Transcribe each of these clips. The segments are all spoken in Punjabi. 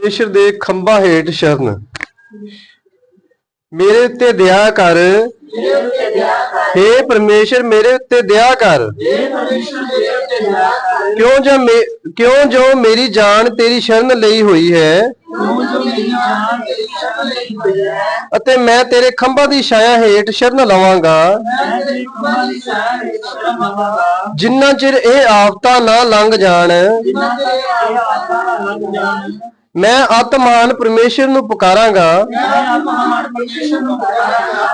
ਪਰਮੇਸ਼ਰ ਦੇ ਖੰਭਾ ਹੇਠ ਸ਼ਰਨ। ਮੇਰੇ ਉੱਤੇ ਦਇਆ ਕਰ। ਮੇਰੇ ਉੱਤੇ ਦਇਆ ਕਰ हे ਪਰਮੇਸ਼ਰ, ਮੇਰੇ ਉੱਤੇ ਦਇਆ ਕਰ। हे ਪਰਮੇਸ਼ਰ ਮੇਰੇ ਉੱਤੇ ਦਇਆ ਕਰ ਕਿਉਂ ਜੋ ਕਿਉਂ ਜੋ ਮੇਰੀ ਜਾਨ ਤੇਰੀ ਸ਼ਰਨ ਲਈ ਹੋਈ ਹੈ, ਅਤੇ ਮੈਂ ਤੇਰੇ ਖੰਭਾ ਦੀ ਛਾਇਆ ਹੇਠ ਸ਼ਰਨ ਲਵਾਂਗਾ। ਜਿੰਨਾ ਚਿਰ ਇਹ ਆਫਤਾਂ ਨਾ ਲੰਘ ਜਾਣ ਮੈਂ ਆਤਮਾਨ ਪਰਮੇਸ਼ਰ ਨੂੰ ਪੁਕਾਰਾਂਗਾ।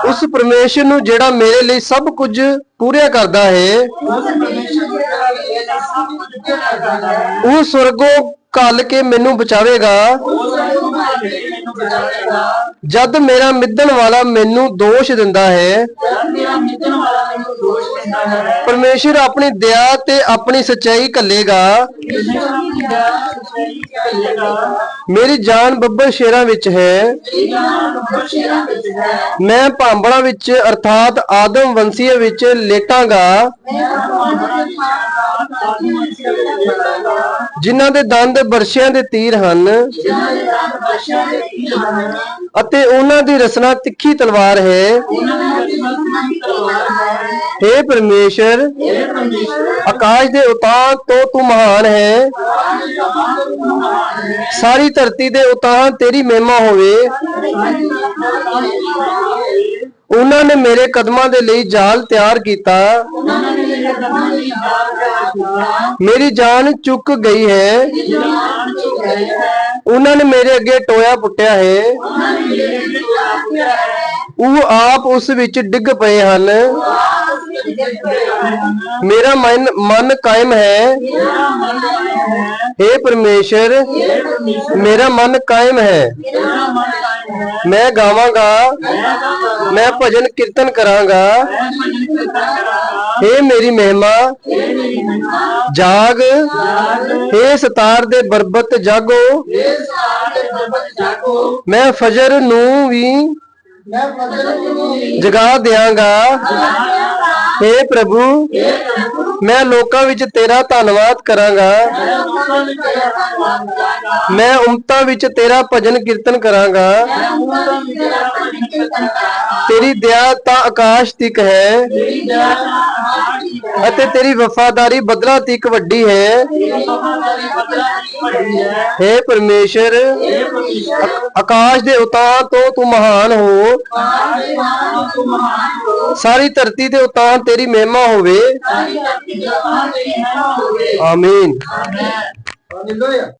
ਉਸ ਪਰਮੇਸ਼ਰ ਨੂੰ ਜਿਹੜਾ ਮੇਰੇ ਲਈ ਸਭ ਕੁਝ ਪੂਰਿਆ ਕਰਦਾ ਹੈ, ਉਹ ਸਵਰਗੋਂ ਕੱਲ ਕੇ ਮੈਨੂੰ ਬਚਾਵੇਗਾ। ਮੈਨੂੰ ਬਚਾਵੇਗਾ ਜਦ ਮੇਰਾ ਮਿੱਧਣ ਵਾਲਾ ਮੈਨੂੰ ਦੋਸ਼ ਦਿੰਦਾ ਹੈ ਜਦ ਮੇਰਾ ਵਾਲਾ ਮੈਨੂੰ ਦੋਸ਼ ਦਿੰਦਾ ਹੈ। ਪਰਮੇਸ਼ਰ ਆਪਣੀ ਦਇਆ ਤੇ ਆਪਣੀ ਸਚਾਈ ਕੱਲੇਗਾ ਪਰਮੇਸ਼ਰ ਆਪਣੀ ਦਇਆ ਸਹੀ ਕਰੇਗਾ ਮੇਰੀ ਜਾਨ ਬੱਬਰ ਸ਼ੇਰਾਂ ਵਿੱਚ ਹੈ। ਇਹ ਜਾਨ ਬਸ਼ੀਰਾਂ ਵਿੱਚ ਹੈ ਮੈਂ ਭਾਂਬੜਾ ਵਿੱਚ ਅਰਥਾਤ ਆਦਮ ਵੰਸੀਏ ਵਿੱਚ ਲੇਟਾਂਗਾ। ਮੈਂ ਆਪਣਾ ਸਾਥ ਆਦਮੀ ਵਿੱਚ ਲੜਾਂਗਾ ਜਿਨ੍ਹਾਂ ਦੇ ਦੰਦ ਬਰਸ਼ਿਆਂ ਦੇ ਤੀਰ ਹਨ। ਜਿਨ੍ਹਾਂ ਦੇ ਦੰਦ ਬਸ਼ੀਰਾਂ ਦੇ ਤੀਰ ਹਨ ਅਤੇ ਉਹਨਾਂ ਦੀ ਰਸਨਾ ਤਿੱਖੀ ਤਲਵਾਰ ਹੈ। ਉਹਨਾਂ ਦੇ हे ਪਰਮੇਸ਼ਰ ਇਹ ਦੇ ਉਤਾਂ ਤੋਂ ਤੂੰ ਮਹਾਨ ਹੈ। ਸਾਰੀ ਧਰਤੀ ਦੇ ਉਤਾਂ ਤੇਰੀ ਮਹਿਮਾ ਹੋਵੇ। ਉਹਨਾਂ ਨੇ ਮੇਰੇ ਕਦਮਾਂ ਦੇ ਲਈ ਜਾਲ ਤਿਆਰ ਕੀਤਾ। ਮੇਰੀ ਜਾਨ ਚੁੱਕ ਗਈ ਹੈ। ਉਹਨਾਂ ਨੇ ਮੇਰੇ ਅੱਗੇ ਟੋਇਆ ਪੁੱਟਿਆ ਹੈ। ਉਹਨਾਂ ਨੇ ਮੇਰੇ ਵਿੱਚ ਆਪਿਆ ਹੈ ਉਹ ਆਪ ਉਸ ਵਿੱਚ ਡਿੱਗ ਪਏ ਹਨ ਆਸ ਵਿੱਚ ਗਿਰ ਗਏ ਹਨ ਮੇਰਾ ਮਨ ਮਨ ਕਾਇਮ ਹੈ ਮੇਰਾ ਮਨ ਹੈ हे ਪਰਮੇਸ਼ਰ ਇਹ ਪਰਮੇਸ਼ਰ ਮੇਰਾ ਮਨ ਕਾਇਮ ਹੈ ਮੇਰਾ ਮਨ ਹੈ ਮੈਂ ਗਾਵਾਂਗਾ ਮੈਂ ਕਹਾਂ ਮੈਂ ਭਜਨ ਕੀਰਤਨ ਕਰਾਂਗਾ ਮੈਂ ਭਜਨ ਕਰਦਾ ਕਰਾਂਗਾ हे ਮੇਰੀ ਮਹਿਮਾ ਇਹ ਮੇਰੀ ਮਹਿਮਾ ਜਾਗ ਜਾਗ हे ਸਤਾਰ ਦੇ ਬਰਬਤ ਜਾਗੋ ਇਹ ਸਾਰੇ ਬਰਬਤ ਜਾਗੋ ਮੈਂ ਫਜਰ ਨੂੰ ਵੀ ਮੈਂ ਫਜ਼ਲ ਨੂੰ ਜਗਾ ਦਿਆਂਗਾ। हे ਪ੍ਰਭੂ ਮੈਂ ਲੋਕਾਂ ਵਿੱਚ ਤੇਰਾ ਧੰਨਵਾਦ ਕਰਾਂਗਾ। ਮੈਂ ਉਮਤਾਂ ਵਿੱਚ ਤੇਰਾ ਭਜਨ ਕੀਰਤਨ ਕਰਾਂਗਾ। ਤੇਰਾ ਦਇਆ ਤਾਂ ਆਕਾਸ਼ ਤੱਕ ਹੈ। ਅਤੇ ਤੇਰੀ ਵਫਾਦਾਰੀ ਬਦਲਾ ਤੱਕ ਵੱਡੀ ਹੈ। हे ਪਰਮੇਸ਼ਰ ਆਕਾਸ਼ ਦੇ ਉਤਾਂ ਤੋਂ ਤੂੰ ਮਹਾਨ ਹੋ। ਸਾਰੇ ਧਰਤੀ ਦੇ ਉਤਾਂ ਤੇਰੀ ਮਹਿਮਾ ਹੋਵੇ। ਆਮੇਨ। ਹਾਲੇਲੂਇਆ